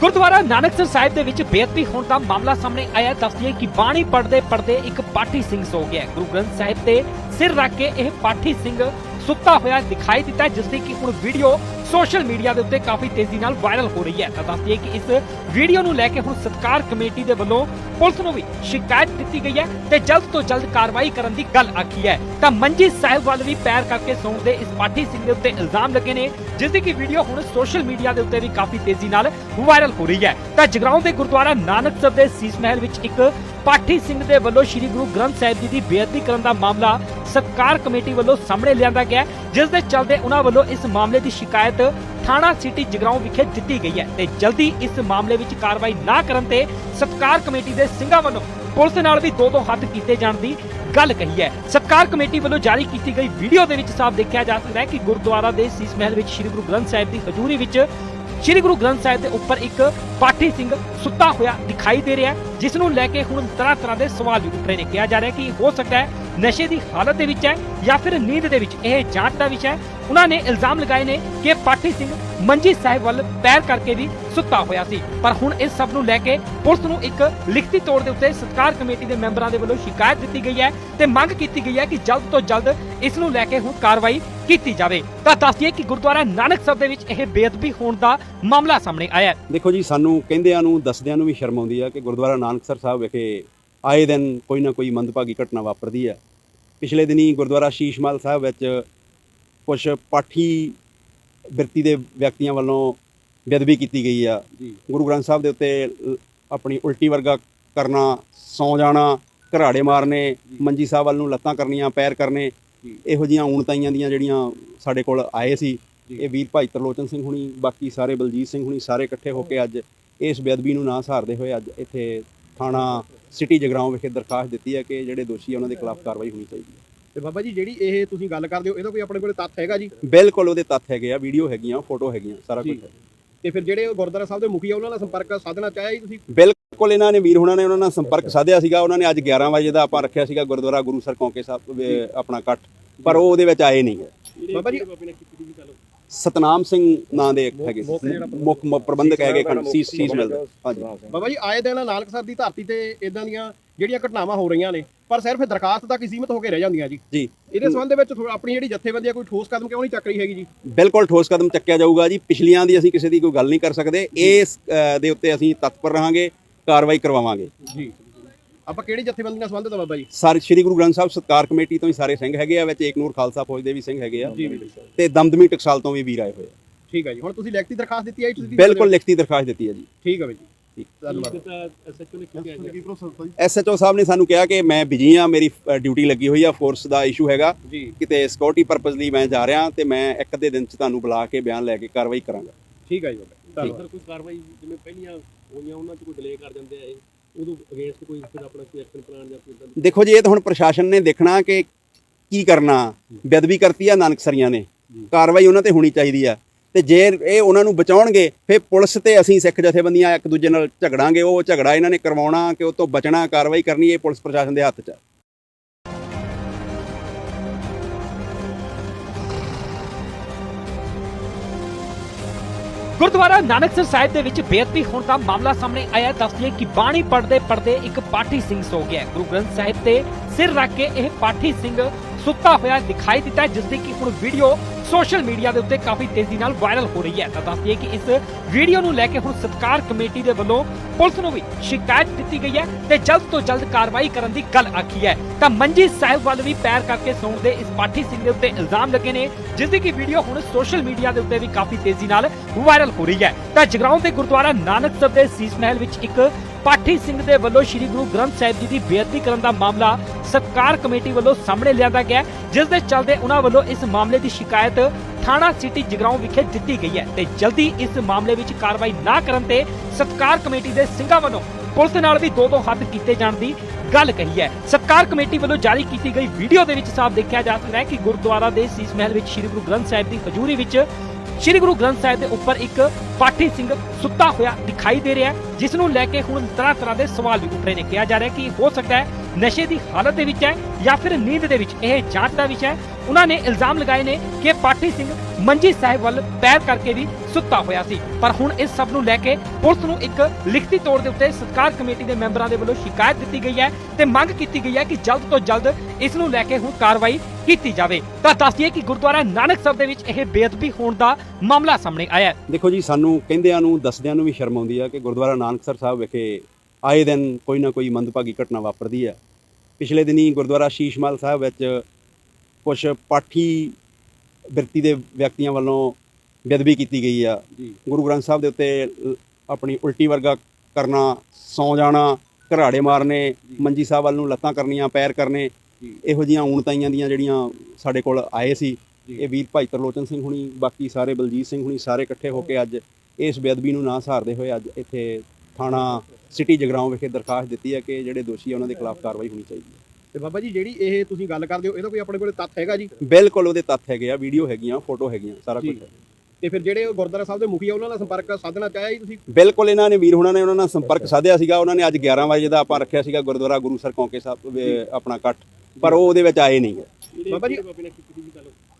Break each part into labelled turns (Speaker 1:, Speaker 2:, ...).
Speaker 1: ਗੁਰਦੁਆਰਾ ਨਾਨਕਸਰ ਸਾਹਿਬ ਦੇ ਵਿੱਚ ਬੇਅਦਬੀ ਹੋਣ ਦਾ ਮਾਮਲਾ ਸਾਹਮਣੇ ਆਇਆ ਹੈ। ਦੱਸਦੀਏ ਕਿ ਬਾਣੀ ਪੜਦੇ ਪੜਦੇ ਇੱਕ ਪਾਠੀ ਸਿੰਘ ਸੋ ਗਿਆ ਗੁਰੂ ਗ੍ਰੰਥ ਸਾਹਿਬ ਤੇ ਸਿਰ ਰੱਖ ਕੇ ਇਹ ਪਾਠੀ ਸਿੰਘ ਸੁੱਤਾ ਹੋਇਆ ਦਿਖਾਈ ਦਿੱਤਾ ਜਿਸ ਦੀ ਕਿ ਹੁਣ ਵੀਡੀਓ ਸੋਸ਼ਲ ਮੀਡੀਆ ਦੇ ਉੱਤੇ ਕਾਫੀ ਤੇਜ਼ੀ ਨਾਲ ਵਾਇਰਲ ਹੋ ਰਹੀ ਹੈ। ਤਾਂ ਦੱਸਦੀਏ ਕਿ ਇਸ ਵੀਡੀਓ ਨੂੰ ਲੈ ਕੇ ਹੁਣ ਸਤਕਾਰ ਕਮੇਟੀ ਦੇ ਵੱਲੋਂ ਪੁਲਿਸ ਨੂੰ ਵੀ ਸ਼ਿਕਾਇਤ ਦਿੱਤੀ ਗਈ ਹੈ ਤੇ ਜਲਦ ਤੋਂ ਜਲਦ ਕਾਰਵਾਈ ਕਰਨ ਦੀ ਗੱਲ ਆਖੀ ਹੈ। ਤਾਂ ਮੰਜੀ ਸਾਹਿਬ ਵੱਲ ਵੀ ਪੈਰ ਕਰਕੇ ਸੌਣ ਦੇ ਇਸ ਪਾਠੀ ਸਿੰਘ ਦੇ ਉੱਤੇ ਇਲਜ਼ਾਮ ਲੱਗੇ ਨੇ, ਜਿਸ ਦੀ ਕਿ ਵੀਡੀਓ ਹੁਣ ਸੋਸ਼ਲ ਮੀਡੀਆ ਦੇ ਉੱਤੇ ਵੀ ਕਾਫੀ ਤੇਜ਼ੀ ਨਾਲ ਵਾਇਰਲ ਹੋ ਰਹੀ ਹੈ। ਤਾਂ ਜਗਰਾਉਂ ਦੇ ਗੁਰਦੁਆਰਾ ਨਾਨਕ ਸਾਹਿਬ ਦੇ ਸੀਸ ਮਹਿਲ ਵਿੱਚ ਇੱਕ ਪਾਠੀ ਸਿੰਘ ਦੇ ਵੱਲੋਂ ਸ੍ਰੀ ਗੁਰੂ ਗ੍ਰੰਥ ਸਾਹਿਬ ਜੀ ਦੀ ਬੇਅਦਬੀ ਕਰਨ ਦਾ ਮਾਮਲਾ ਸਤਕਾਰ ਕਮੇਟੀ ਵੱਲੋਂ ਸਾਹਮਣੇ ਲਿਆਂਦਾ ਗਿਆ ਜਿਸ ਦੇ ਚੱਲਦੇ ਉਹਨਾਂ ਵੱਲੋਂ ਇਸ ਮਾਮਲੇ ਦੀ ਸ਼ਿਕਾਇਤ ਥਾਣਾ ਸਿਟੀ ਜਗਰਾਉਂ ਵਿਖੇ ਦਿੱਤੀ ਗਈ ਹੈ ਤੇ ਜਲਦੀ ਇਸ ਮਾਮਲੇ ਵਿੱਚ ਕਾਰਵਾਈ ਨਾ ਕਰਨ ਤੇ ਸਤਕਾਰ ਕਮੇਟੀ ਦੇ ਸਿੰਘਾਂ ਵੱਲੋਂ ਪੁਲਿਸ ਨਾਲ ਵੀ ਦੋ ਦੋ ਹੱਥ ਕੀਤੇ ਜਾਣ ਦੀ ਗੱਲ ਕਹੀ ਹੈ। ਸਤਕਾਰ ਕਮੇਟੀ ਵੱਲੋਂ ਜਾਰੀ ਕੀਤੀ ਗਈ ਵੀਡੀਓ ਦੇ ਵਿੱਚ ਸਾਫ਼ ਦੇਖਿਆ ਜਾ ਸਕਦਾ ਹੈ ਕਿ ਗੁਰਦੁਆਰਾ ਦੇ ਸੀਸ ਮਹਿਲ ਵਿੱਚ ਸ੍ਰੀ ਗੁਰੂ ਗ੍ਰੰਥ ਸਾਹਿਬ ਦੀ ਹਜ਼ੂਰੀ ਵਿੱਚ ਸ੍ਰੀ ਗੁਰੂ ਗ੍ਰੰਥ ਸਾਹਿਬ ਦੇ ਉੱਪਰ ਇੱਕ ਪਾਠੀ ਸਿੰਘ ਸੁੱਤਾ ਹੋਇਆ ਦਿਖਾਈ ਦੇ ਰਿਹਾ ਹੈ, ਜਿਸ ਨੂੰ ਲੈ ਕੇ ਹੁਣ ਤਰ੍ਹਾਂ ਤਰ੍ਹਾਂ ਦੇ ਸਵਾਲ ਵੀ ਉੱਠ ਰਹੇ ਨੇ। ਕਿਹਾ ਜਾ ਰਿਹਾ ਕਿ ਹੋ ਸਕਦਾ ਹੈ ਨਸ਼ੇ ਦੀ ਹਾਲਤ ਦੇ ਵਿੱਚ ਹੈ ਜਾਂ ਫਿਰ ਨੀਂਦ ਦੇ ਵਿੱਚ। ਇਹ ਜਾਂਚ ਦਾ ਵਿਸ਼ਾ ਹੈ ਉਹਨਾਂ ਨੇ ਇਲਜ਼ਾਮ ਲਗਾਏ ਨੇ ਕਿ ਪਾਠੀ ਸਿੰਘ ਮੰਜੀ ਸਾਹਿਬ ਵੱਲ ਪੈਰ ਕਰਕੇ ਵੀ ਸੁੱਤਾ ਹੋਇਆ ਸੀ। ਪਰ ਹੁਣ ਇਸ ਸਭ ਨੂੰ ਲੈ ਕੇ ਪੁਲਿਸ ਨੂੰ ਇੱਕ ਲਿਖਤੀ ਤੌਰ ਦੇ ਉੱਤੇ ਸਤਕਾਰ ਕਮੇਟੀ ਦੇ ਮੈਂਬਰਾਂ ਦੇ ਵੱਲੋਂ ਸ਼ਿਕਾਇਤ ਦਿੱਤੀ ਗਈ ਹੈ ਤੇ ਮੰਗ ਕੀਤੀ ਗਈ ਹੈ ਕਿ ਜਲਦ ਤੋਂ ਜਲਦ ਇਸ ਨੂੰ ਲੈ ਕੇ ਹੁਣ ਕਾਰਵਾਈ ਕੀਤੀ ਜਾਵੇ। ਤਾਂ ਦੱਸਦੀਏ ਕਿ ਗੁਰਦੁਆਰਾ ਨਾਨਕਸਰ ਦੇ ਵਿੱਚ ਇਹ ਬੇਅਦਬੀ ਹੋਣ ਦਾ ਮਾਮਲਾ ਸਾਹਮਣੇ ਆਇਆ
Speaker 2: ਦੇਖੋ ਜੀ, ਸਾਨੂੰ ਕਹਿੰਦਿਆਂ ਨੂੰ, ਦੱਸਦਿਆਂ ਨੂੰ ਵੀ ਸ਼ਰਮ ਆਉਂਦੀ ਆ ਕਿ ਗੁਰਦੁਆਰਾ ਨਾਨਕਸਰ ਸਾਹਿਬ ਵਿਖੇ ਆਏ ਦਿਨ ਕੋਈ ਨਾ ਕੋਈ ਮੰਦਭਾਗੀ ਘਟਨਾ ਵਾਪਰਦੀ ਹੈ। ਪਿਛਲੇ ਦਿਨੀ ਗੁਰਦੁਆਰਾ ਸ਼ੀਸ਼ਮਲ ਸਾਹਿਬ ਵਿੱਚ ਕੁਝ ਪਾਠੀ ਬਿਰਤੀ ਦੇ ਵਿਅਕਤੀਆਂ ਵੱਲੋਂ ਬੇਅਦਬੀ ਕੀਤੀ ਗਈ ਆ। ਗੁਰੂ ਗ੍ਰੰਥ ਸਾਹਿਬ ਦੇ ਉੱਤੇ ਆਪਣੀ ਉਲਟੀ ਵਰਗਾ ਕਰਨਾ ਸੌ ਜਾਣਾ ਘਰਾੜੇ ਮਾਰਨੇ ਮੰਜੀ ਸਾਹਿਬ ਵੱਲ ਨੂੰ ਲੱਤਾਂ ਕਰਨੀਆਂ ਪੈਰ ਕਰਨੇ। ਇਹੋ ਜੀਆਂ ਊਣਤਾਈਆਂ ਦੀਆਂ ਜਿਹੜੀਆਂ ਸਾਡੇ ਕੋਲ ਆਏ ਸੀ। ਇਹ ਵੀਰ ਭਾਈ ਤਰਲੋਚਨ ਸਿੰਘ ਹੁਣੀ ਬਾਕੀ ਸਾਰੇ ਬਲਜੀਤ ਸਿੰਘ ਹੁਣੀ ਸਾਰੇ ਇਕੱਠੇ ਹੋ ਕੇ ਅੱਜ ਇਸ ਬੇਅਦਬੀ ਨੂੰ ਨਾ ਸਹਾਰਦੇ ਹੋਏ ਅੱਜ ਇੱਥੇ ਥਾਣਾ ਸਿਟੀ ਜਗਰਾਉਂ ਵਿਖੇ ਦਰਖਾਸਤ ਦਿੱਤੀ ਹੈ ਕਿ ਜਿਹੜੇ ਦੋਸ਼ੀ ਆ ਉਹਨਾਂ ਦੇ ਖਿਲਾਫ ਕਾਰਵਾਈ ਹੋਣੀ ਚਾਹੀਦੀ ਹੈ।
Speaker 3: ਤੇ ਬਾਬਾ ਜੀ ਜਿਹੜੀ ਇਹ ਤੁਸੀਂ ਗੱਲ ਕਰਦੇ ਹੋ ਇਹਦਾ ਕੋਈ ਆਪਣੇ ਕੋਲੇ ਤੱਥ ਹੈਗਾ ਜੀ?
Speaker 2: ਬਿਲਕੁਲ ਉਹਦੇ ਤੱਥ ਹੈਗੇ ਆ ਵੀਡੀਓ ਹੈਗੀਆਂ ਫੋਟੋ ਹੈਗੀਆਂ ਸਾਰਾ ਕੁਝ
Speaker 3: ਜੀ। ਤੇ ਫਿਰ ਜਿਹੜੇ ਗੁਰਦੁਆਰਾ ਸਾਹਿਬ ਦੇ ਮੁਖੀ ਆ ਉਹਨਾਂ ਨਾਲ ਸੰਪਰਕ ਸਾਧਨਾ ਚਾਹਿਆ ਜੀ ਤੁਸੀਂ?
Speaker 2: ਬਿਲਕੁਲ ਇਹਨਾਂ ਨੇ ਵੀਰ ਹੁਣਾਂ ਨੇ ਉਹਨਾਂ ਨਾਲ ਸੰਪਰਕ ਸਾਧਿਆ ਸੀਗਾ। ਉਹਨਾਂ ਨੇ ਅੱਜ 11 ਵਜੇ ਦਾ ਆਪਾਂ ਰੱਖਿਆ ਸੀਗਾ ਗੁਰਦੁਆਰਾ ਗੁਰੂ ਸਰ ਕੌਂਕੇ ਸਾਹਿਬ ਆਪਣਾ ਇਕੱਠ। ਪਰ ਉਹ ਉਹਦੇ ਵਿੱਚ ਆਏ ਨਹੀਂ
Speaker 3: ਬਾਬਾ ਜੀ
Speaker 2: ਸਤਨਾਮ ਸਿੰਘ ਨਾਂ ਦੇ ਇੱਕ ਹੈਗੇ
Speaker 3: ਮੁੱਖ
Speaker 2: ਪ੍ਰਬੰਧਕ ਹੈਗੇ ਖੰਡ ਸੀਸ ਸੀਸ ਮਿਲਦੇ। ਹਾਂਜੀ।
Speaker 3: ਬਾਬਾ ਜੀ ਆਏ ਦਿਨ ਨਾਨਕਸਰ ਦੀ ਧਰਤੀ ਤੇ ਇਦਾਂ ਦੀਆਂ ਜਿਹੜੀਆਂ ਘਟਨਾਵਾਂ ਹੋ ਰਹੀਆਂ ਨੇ ਪਰ ਸਿਰਫ ਦਰਖਾਸਤ ਤੱਕ ਹੀ ਸੀਮਿਤ ਹੋ ਕੇ ਰਹਿ ਜਾਂਦੀਆਂ ਜੀ।
Speaker 2: ਜੀ।
Speaker 3: ਇਹਦੇ ਸੰਬੰਧ ਦੇ ਵਿੱਚ ਆਪਣੀ ਜਿਹੜੀ ਜਥੇਬੰਦੀ ਕੋਈ ਠੋਸ ਕਦਮ ਕਿਉਂ ਨਹੀਂ ਚੱਕ ਰਹੀ ਹੈਗੀ ਜੀ?
Speaker 2: ਬਿਲਕੁਲ ਠੋਸ ਕਦਮ ਚੱਕਿਆ ਜਾਊਗਾ ਜੀ। ਪਿਛਲੀਆਂ ਦੀ ਅਸੀਂ ਕਿਸੇ ਦੀ ਕੋਈ ਗੱਲ ਨਹੀਂ ਕਰ ਸਕਦੇ। ਇਸ ਦੇ ਉੱਤੇ ਅਸੀਂ ਤਤਪਰ ਰਹਾਂਗੇ ਕਾਰਵਾਈ ਕਰਵਾਵਾਂਗੇ।
Speaker 3: ਜੀ। ਆਪਾਂ ਕਿਹੜੀ ਜਥੇਬੰਦੀ ਨਾਲ ਸੰਬੰਧਿਤ ਆ ਬਾਬਾ ਜੀ?
Speaker 2: ਸਾਰੇ ਸ੍ਰੀ ਗੁਰੂ ਗ੍ਰੰਥ ਸਾਹਿਬ ਸਤਕਾਰ ਕਮੇਟੀ ਤੋਂ ਹੀ ਸਾਰੇ ਸਿੰਘ ਹੈਗੇ ਆ ਵਿੱਚ ਏਕਨੂਰ ਖਾਲਸਾ ਫੌਜ ਦੇ ਵੀ ਸਿੰਘ ਹੈਗੇ ਆ
Speaker 3: ਜੀ
Speaker 2: ਤੇ ਦਮਦਮੀ ਟਕਸਾਲ ਤੋਂ ਵੀ ਵੀਰ ਆਏ ਹੋਏ ਆ।
Speaker 3: ਠੀਕ ਹੈ ਜੀ। ਹੁਣ ਤੁਸੀਂ ਲਿਖਤੀ ਦਰਖਾਸਤ ਦਿੱਤੀ ਹੈ ਤੁਸੀਂ
Speaker 2: ਬਿਲਕੁਲ ਲਿਖਤੀ ਦਰਖਾਸਤ ਦਿੱਤੀ ਹੈ ਜੀ।
Speaker 3: ਠੀਕ ਹੈ ਬਾਈ ਜੀ।
Speaker 2: ਐਸਐਚਓ ਸਾਹਿਬ ਨੇ ਸਾਨੂੰ ਕਿਹਾ ਕਿ ਮੈਂ ਬਿਜ਼ੀ ਆ ਮੇਰੀ ਡਿਊਟੀ ਲੱਗੀ ਹੋਈ ਆ ਫੋਰਸ ਦਾ ਇਸ਼ੂ ਹੈਗਾ।
Speaker 3: ਜੀ।
Speaker 2: ਕਿਤੇ ਸਿਕਿਉਰਿਟੀ ਪਰਪਸ ਲਈ ਮੈਂ ਜਾ ਰਿਹਾ ਤੇ ਮੈਂ ਇੱਕ ਅੱਧੇ ਦਿਨ ਚ ਤੁਹਾਨੂੰ ਬੁਲਾ ਕੇ ਬਿਆਨ ਲੈ ਕੇ ਕਾਰਵਾਈ ਕਰਾਂਗਾ।
Speaker 3: ਠੀਕ ਹੈ ਜੀ ਬਾਬਾ ਧੰਨਵਾਦ।
Speaker 4: ਕੋਈ ਕਾਰਵਾਈ ਜਿਵੇਂ ਪਹਿਲੀਆਂ ਹੋਈਆਂ ਉਹਨਾਂ 'ਚ ਕੋਈ ਡਿਲੇ ਕਰ ਦਿੰਦੇ ਆ ਇਹ? ਉਦੋਂ ਅਗੇਂਸਟ ਕੋਈ ਫਿਰ ਆਪਣਾ ਕੋਈ ਐਕਸ਼ਨ ਪਲਾਨ ਜਾਂ ਕੋਈ ਏਦਾਂ ਦੀ
Speaker 2: ਦੇਖੋ ਜੀ ਇਹ ਤਾਂ ਹੁਣ ਪ੍ਰਸ਼ਾਸਨ ਨੇ ਦੇਖਣਾ ਕਿ ਕੀ ਕਰਨਾ। ਬੇਅਦਬੀ ਕਰਤੀ ਆ ਨਾਨਕਸਰੀਆਂ ਨੇ। ਕਾਰਵਾਈ ਉਹਨਾਂ ਤੇ ਹੋਣੀ ਚਾਹੀਦੀ ਆ। ਤੇ ਜੇ ਇਹ ਉਹਨਾਂ ਨੂੰ ਬਚਾਉਣਗੇ ਫਿਰ ਪੁਲਿਸ ਤੇ ਅਸੀਂ ਸਿੱਖ ਜਥੇਬੰਦੀਆਂ ਇੱਕ ਦੂਜੇ ਨਾਲ ਝਗੜਾਂਗੇ ਉਹ ਝਗੜਾ ਇਹਨਾਂ ਨੇ ਕਰਵਾਉਣਾ ਕਿ ਉਹ ਤੋਂ ਬਚਣਾ ਕਾਰਵਾਈ ਕਰਨੀ ਇਹ ਪੁਲਿਸ ਪ੍ਰਸ਼ਾਸਨ ਦੇ ਹੱਥ 'ਚ
Speaker 1: ਗੁਰਦੁਆਰਾ ਨਾਨਕਸਰ ਸਾਹਿਬ ਦੇ ਵਿੱਚ ਬੇਅਦਬੀ ਹੋਣ ਦਾ ਮਾਮਲਾ ਸਾਹਮਣੇ ਆਇਆ ਹੈ। ਕਿ ਬਾਣੀ ਪੜਦੇ ਪੜਦੇ ਇੱਕ ਪਾਠੀ ਸਿੰਘ ਸੋ ਗਿਆ ਗੁਰੂ ਗ੍ਰੰਥ ਸਾਹਿਬ ਤੇ ਸਿਰ ਰੱਖ ਕੇ ਇਹ ਪਾਠੀ ਸਿੰਘ ਸੁੱਤਾ ਹੋਇਆ ਦਿਖਾਈ ਦਿੱਤਾ ਹੈ, ਜਿਸ ਦੀ ਕਿ ਹੁਣ ਵੀਡੀਓ ਸੋਸ਼ਲ ਮੀਡੀਆ ਦੇ ਉੱਤੇ ਕਾਫੀ ਤੇਜ਼ੀ ਨਾਲ ਵਾਇਰਲ ਹੋ ਰਹੀ ਹੈ। ਤਾਂ ਦੱਸਦੀਏ ਕਿ ਇਸ ਵੀਡੀਓ ਨੂੰ ਲੈ ਕੇ ਹੁਣ ਸਤਕਾਰ ਕਮੇਟੀ ਦੇ ਵੱਲੋਂ ਪੁਲਿਸ ਨੂੰ ਵੀ ਸ਼ਿਕਾਇਤ ਦਿੱਤੀ ਗਈ ਹੈ ਤੇ ਜਲਦ ਤੋਂ ਜਲਦ ਕਾਰਵਾਈ ਕਰਨ ਦੀ ਗੱਲ ਆਖੀ ਹੈ। ਤਾਂ ਮੰਜੀ ਸਾਹਿਬ ਵੱਲ ਵੀ ਪੈਰ ਕਰਕੇ ਸੌਣ ਦੇ ਇਸ ਪਾਠੀ ਸਿੰਘ ਦੇ ਉੱਤੇ ਇਲਜ਼ਾਮ ਲੱਗੇ ਨੇ ਜਿਸ ਦੀ ਕਿ ਵੀਡੀਓ ਹੁਣ ਸੋਸ਼ਲ ਮੀਡੀਆ ਦੇ ਉੱਤੇ ਵੀ ਕਾਫੀ ਤੇਜ਼ੀ ਨਾਲ ਵਾਇਰਲ ਹੋ ਰਹੀ ਹੈ। ਤਾਂ ਜਗਰਾਉਂ ਦੇ ਗੁਰਦੁਆਰਾ ਨਾਨਕ ਸਾਹਿਬ ਦੇ ਸੀਸ ਮਹਿਲ ਵਿੱਚ ਇੱਕ ਪਾਠੀ ਸਿੰਘ ਦੇ ਵੱਲੋਂ ਸ੍ਰੀ ਗੁਰੂ ਗ੍ਰੰਥ ਸਾਹਿਬ ਜੀ ਦੀ ਬੇਅਦਬੀ ਕਰਨ ਦਾ ਮਾਮਲਾ ਸਤਕਾਰ ਕਮੇਟੀ ਵੱਲੋਂ ਸਾਹਮਣੇ ਲਿਆਂਦਾ ਗਿਆ ਹੈ, ਜਿਸ ਦੇ ਚੱਲਦੇ ਉਹਨਾਂ ਵੱਲੋਂ ਇਸ ਮਾਮਲੇ ਦੀ ਸ਼ਿਕਾਇਤ ਥਾਣਾ ਸਿਟੀ ਜਗਰਾਉਂ ਵਿਖੇ ਦਿੱਤੀ ਗਈ ਹੈ ਤੇ ਜਲਦੀ ਇਸ ਮਾਮਲੇ ਵਿੱਚ ਕਾਰਵਾਈ ਨਾ ਕਰਨ ਤੇ ਸਤਕਾਰ ਕਮੇਟੀ ਦੇ ਸਿੰਘਾਂ ਵੱਲੋਂ ਪੁਲਿਸ ਨਾਲ ਵੀ ਦੋ ਦੋ ਹੱਥ ਕੀਤੇ ਜਾਣ ਦੀ ਗੱਲ ਕਹੀ ਹੈ। ਸਤਕਾਰ ਕਮੇਟੀ ਵੱਲੋਂ ਜਾਰੀ ਕੀਤੀ ਗਈ ਵੀਡੀਓ ਦੇ ਵਿੱਚ ਸਾਫ਼ ਦੇਖਿਆ ਜਾ ਸਕਦਾ ਹੈ ਕਿ ਗੁਰਦੁਆਰਾ ਦੇ ਸੀਸ ਮਹਿਲ ਵਿੱਚ ਸ੍ਰੀ ਗੁਰੂ ਗ੍ਰੰਥ ਸਾਹਿਬ ਦੀ ਹਜ਼ੂਰੀ ਵਿੱਚ ਸ੍ਰੀ ਗੁਰੂ ਗ੍ਰੰਥ ਸਾਹਿਬ ਦੇ ਉੱਪਰ ਇੱਕ ਪਾਠੀ ਸਿੰਘ ਸੁੱਤਾ ਹੋਇਆ ਦਿਖਾਈ ਦੇ ਰਿਹਾ ਹੈ, ਜਿਸ ਨੂੰ ਲੈ ਕੇ ਹੁਣ ਤਰ੍ਹਾਂ ਤਰ੍ਹਾਂ ਦੇ ਸਵਾਲ ਵੀ ਉੱਠ ਰਹੇ ਨੇ। ਕਿਹਾ ਜਾ ਰਿਹਾ ਕਿ ਹੋ ਸਕਦਾ ਹੈ ਨਸ਼ੇ ਦੀ ਹਾਲਤ ਦੇ ਵਿੱਚ ਹੈ ਜਾਂ ਫਿਰ ਨੀਂਦ ਦੇ ਵਿੱਚ ਇਹ ਜਾਂਚ ਦਾ ਵਿਸ਼ਾ ਹੈ? ਉਹਨਾਂ ਨੇ ਇਲਜ਼ਾਮ ਲਗਾਏ ਨੇ ਕਿ ਪਾਠੀ ਸਿੰਘ ਮੰਜੀ ਸਾਹਿਬ ਵੱਲ ਪੈਰ ਕਰਕੇ ਵੀ ਸੁੱਤਾ ਹੋਇਆ ਸੀ। ਪਰ ਹੁਣ ਇਸ ਸਭ ਨੂੰ ਲੈ ਕੇ ਪੁਲਿਸ ਨੂੰ ਇੱਕ ਲਿਖਤੀ ਤੌਰ ਦੇ ਉੱਤੇ ਸਤਕਾਰ ਕਮੇਟੀ ਦੇ ਮੈਂਬਰਾਂ ਦੇ ਵੱਲੋਂ ਸ਼ਿਕਾਇਤ ਦਿੱਤੀ ਗਈ ਹੈ ਤੇ ਮੰਗ ਕੀਤੀ ਗਈ ਹੈ ਕਿ ਜਲਦ ਤੋਂ ਜਲਦ ਇਸ ਨੂੰ ਲੈ ਕੇ ਹੁਣ ਕਾਰਵਾਈ ਕੀਤੀ ਜਾਵੇ। ਤਾਂ ਦੱਸ ਕਿ ਗੁਰਦੁਆਰਾ ਨਾਨਕ ਸਾਹਿਬ ਦੇ ਵਿੱਚ ਇਹ ਬੇਅਦਬੀ ਹੋਣ ਦਾ ਮਾਮਲਾ ਸਾਹਮਣੇ ਆਇਆ
Speaker 2: ਦੇਖੋ ਜੀ, ਸਾਨੂੰ ਕਹਿੰਦਿਆਂ ਨੂੰ, ਦੱਸਦਿਆਂ ਨੂੰ ਵੀ ਸ਼ਰਮ ਆਉਂਦੀ ਆ ਕਿ ਗੁਰਦੁਆਰਾ ਨਾਨਕ ਸਾਹਿਬ ਵਿਖੇ ਆਏ ਦਿਨ ਕੋਈ ਨਾ ਕੋਈ ਮੰਦਭਾਗੀ ਘਟਨਾ ਵਾਪਰਦੀ ਹੈ ਪਿਛਲੇ ਦਿਨੀ ਗੁਰਦੁਆਰਾ ਸ਼ੀਸ਼ਮਲ ਸਾਹਿਬ ਵਿੱਚ ਕੁਝ ਪਾਠੀ ਬਿਰਤੀ ਦੇ ਵਿਅਕਤੀਆਂ ਵੱਲੋਂ ਬੇਅਦਬੀ ਕੀਤੀ ਗਈ ਆ
Speaker 3: ਜੀ
Speaker 2: ਗੁਰੂ ਗ੍ਰੰਥ ਸਾਹਿਬ ਦੇ ਉੱਤੇ ਆਪਣੀ ਉਲਟੀ ਵਰਗਾ ਕਰਨਾ ਸੌ ਜਾਣਾ ਘਰਾੜੇ ਮਾਰਨੇ ਮੰਜੀ ਸਾਹਿਬ ਵੱਲ ਨੂੰ ਲੱਤਾਂ ਕਰਨੀਆਂ ਪੈਰ ਕਰਨੇ। ਇਹੋ ਜੀਆਂ ਊਣਤਾਈਆਂ ਦੀਆਂ ਜਿਹੜੀਆਂ ਸਾਡੇ ਕੋਲ ਆਏ ਸੀ। ਇਹ ਵੀਰ ਭਾਈ ਤਰਲੋਚਨ ਸਿੰਘ ਹੁਣੀ ਬਾਕੀ ਸਾਰੇ ਬਲਜੀਤ ਸਿੰਘ ਹੁਣੀ ਸਾਰੇ ਇਕੱਠੇ ਹੋ ਕੇ ਅੱਜ ਇਸ ਬੇਅਦਬੀ ਨੂੰ ਨਾ ਸਹਾਰਦੇ ਹੋਏ ਅੱਜ ਇੱਥੇ ਥਾਣਾ ਸਿਟੀ ਜਗਰਾਉਂ ਵਿਖੇ ਦਰਖਾਸਤ ਦਿੱਤੀ ਹੈ ਕਿ ਜਿਹੜੇ ਦੋਸ਼ੀ ਆ ਉਹਨਾਂ ਦੇ ਖਿਲਾਫ ਕਾਰਵਾਈ ਹੋਣੀ ਚਾਹੀਦੀ ਹੈ।
Speaker 3: ਤੇ ਬਾਬਾ ਜੀ ਜਿਹੜੀ ਇਹ ਤੁਸੀਂ ਗੱਲ ਕਰਦੇ ਹੋ ਇਹਦਾ ਕੋਈ ਆਪਣੇ ਕੋਲੇ ਤੱਥ ਹੈਗਾ ਜੀ?
Speaker 2: ਬਿਲਕੁਲ ਉਹਦੇ ਤੱਥ ਹੈਗੇ ਆ ਵੀਡੀਓ ਹੈਗੀਆਂ ਫੋਟੋ ਹੈਗੀਆਂ ਸਾਰਾ। ਕੁਝ ਹੈ।
Speaker 3: ਤੇ ਫਿਰ ਜਿਹੜੇ ਗੁਰਦੁਆਰਾ ਸਾਹਿਬ ਦੇ ਮੁਖੀ ਆ ਉਹਨਾਂ ਨਾਲ ਸੰਪਰਕ ਸਾਧਣਾ ਚਾਹਿਆ ਜੀ ਤੁਸੀਂ?
Speaker 2: ਬਿਲਕੁਲ ਇਹਨਾਂ ਨੇ ਵੀਰ ਹੁਣਾਂ ਨੇ ਉਹਨਾਂ ਨਾਲ ਸੰਪਰਕ ਸਾਧਿਆ ਸੀਗਾ। ਉਹਨਾਂ ਨੇ ਅੱਜ 11 ਵਜੇ ਦਾ ਆਪਾਂ ਰੱਖਿਆ ਸੀਗਾ ਗੁਰਦੁਆਰਾ ਗੁਰੂ ਸਰ ਕੌਂਕੇ ਸਾਹਿਬ ਆਪਣਾ ਇਕੱਠ ਪਰ ਉਹ ਉਹਦੇ ਵਿੱਚ ਆਏ ਨਹੀਂ
Speaker 3: ਬਾਬਾ ਜੀ-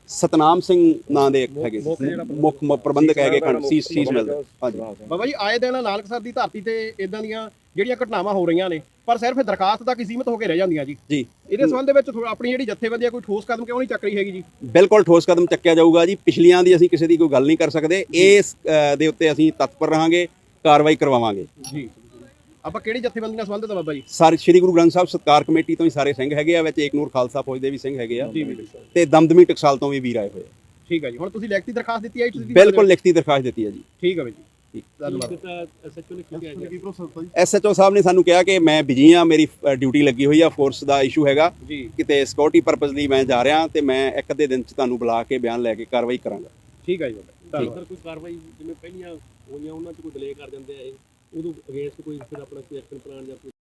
Speaker 2: ਸਤਨਾਮ ਸਿੰਘ ਨਾਂ ਦੇ ਇੱਕ ਹੈਗੇ ਸੀ।
Speaker 3: ਮੁੱਖ
Speaker 2: ਪ੍ਰਬੰਧਕ ਹੈਗੇ ਖੰਡ ਸੀਸ ਸੀਸ ਮਿਲ ਹਾਂਜੀ।
Speaker 3: ਬਾਬਾ ਜੀ ਆਏ ਦਿਨ ਨਾਨਕਸਰ ਦੀ ਧਰਤੀ ਤੇ ਇਦਾਂ ਦੀਆਂ ਜਿਹੜੀਆਂ ਘਟਨਾਵਾਂ ਹੋ ਰਹੀਆਂ ਨੇ ਪਰ ਸਿਰਫ ਦਰਖਾਸਤ ਤੱਕ ਹੀ ਸੀਮਿਤ ਹੋ ਕੇ ਰਹਿ ਜਾਂਦੀਆਂ ਜੀ।
Speaker 2: ਜੀ।
Speaker 3: ਇਹਦੇ ਸੰਬੰਧ ਵਿੱਚ ਥੋੜ੍ਹਾ ਆਪਣੀ ਜਿਹੜੀ ਜਥੇਬੰਦੀ ਆ ਕੋਈ ਠੋਸ ਕਦਮ ਕਿਉਂ ਨਹੀਂ ਚੱਕ ਰਹੀ ਹੈਗੀ ਜੀ?
Speaker 2: ਬਿਲਕੁਲ ਠੋਸ ਕਦਮ ਚੱਕਿਆ ਜਾਊਗਾ ਜੀ। ਪਿਛਲੀਆਂ ਦੀ ਅਸੀਂ ਕਿਸੇ ਦੀ ਕੋਈ ਗੱਲ ਨਹੀਂ ਕਰ ਸਕਦੇ। ਇਸ ਅ, ਦੇ ਉੱਤੇ ਅਸੀਂ ਤਤਪਰ ਰਹਾਂਗੇ ਕਾਰਵਾਈ ਕਰਵਾਵਾਂਗੇ।
Speaker 3: ਜੀ। ਆਪਾਂ ਕਿਹੜੀ ਜਥੇਬੰਦੀ ਨਾਲ ਸੰਬੰਧਿਤ ਆ ਬਾਬਾ ਜੀ?
Speaker 2: ਸਾਰੇ ਸ੍ਰੀ ਗੁਰੂ ਗ੍ਰੰਥ ਸਾਹਿਬ ਸਤਕਾਰ ਕਮੇਟੀ ਤੋਂ ਹੀ ਸਾਰੇ ਸਿੰਘ ਹੈਗੇ ਆ ਵਿੱਚ ਏਕਨੂਰ ਖਾਲਸਾ ਫੌਜ ਦੇ ਵੀ ਸਿੰਘ ਹੈਗੇ ਆ
Speaker 3: ਜੀ
Speaker 2: ਤੇ ਦਮਦਮੀ ਟਕਸਾਲ ਤੋਂ ਵੀ ਵੀਰ ਆਏ ਹੋਏ ਆ।
Speaker 3: ਠੀਕ ਹੈ ਜੀ। ਹੁਣ ਤੁਸੀਂ ਲਿਖਤੀ ਦਰਖਾਸਤ ਦਿੱਤੀ ਹੈ ਜੀ
Speaker 2: ਬਿਲਕੁਲ ਲਿਖਤੀ ਦਰਖਾਸਤ ਦਿੱਤੀ ਹੈ ਜੀ।
Speaker 3: ਠੀਕ ਹੈ ਬਾਈ ਜੀ। ਧੰਨਵਾਦ।
Speaker 4: ਐਸਐਚਓ ਨੇ ਕੀ ਕਿਹਾ ਜੀ।
Speaker 2: ਐਸਐਚਓ ਸਾਹਿਬ ਨੇ ਸਾਨੂੰ ਕਿਹਾ ਕਿ ਮੈਂ ਬਿਜ਼ੀ ਆ ਮੇਰੀ ਡਿਊਟੀ ਲੱਗੀ ਹੋਈ ਆ ਫੋਰਸ ਦਾ ਇਸ਼ੂ ਹੈਗਾ।
Speaker 3: ਜੀ।
Speaker 2: ਕਿਤੇ ਸਿਕਿਉਰਿਟੀ ਪਰਪਸ ਲਈ ਮੈਂ ਜਾ ਰਿਹਾ ਤੇ ਮੈਂ ਇੱਕ ਅੱਧੇ ਦਿਨ ਚ ਤੁਹਾਨੂੰ ਬੁਲਾ ਕੇ ਬਿਆਨ ਲੈ ਕੇ ਕਾਰਵਾਈ ਕਰਾਂਗਾ।
Speaker 3: ਠੀਕ ਹੈ ਜੀ ਬਾਬਾ ਧੰਨਵਾਦ
Speaker 4: ਸਰ ਕੋਈ ਕਾਰਵਾਈ ਜਿਵੇਂ ਪਹਿਲੀਆਂ ਹੋਈਆਂ ਉਹਨਾਂ 'ਚ ਕੋਈ ਡਿਲੇ ਕਰ ਜਾਂਦੇ ਆ ਇਹ? ਉਦੋਂ ਅਗੇਂਸਟ ਕੋਈ ਫਿਰ ਆਪਣਾ ਕੋਈ ਐਕਸ਼ਨ ਪਲਾਨ ਜਾਂ ਕੋਈ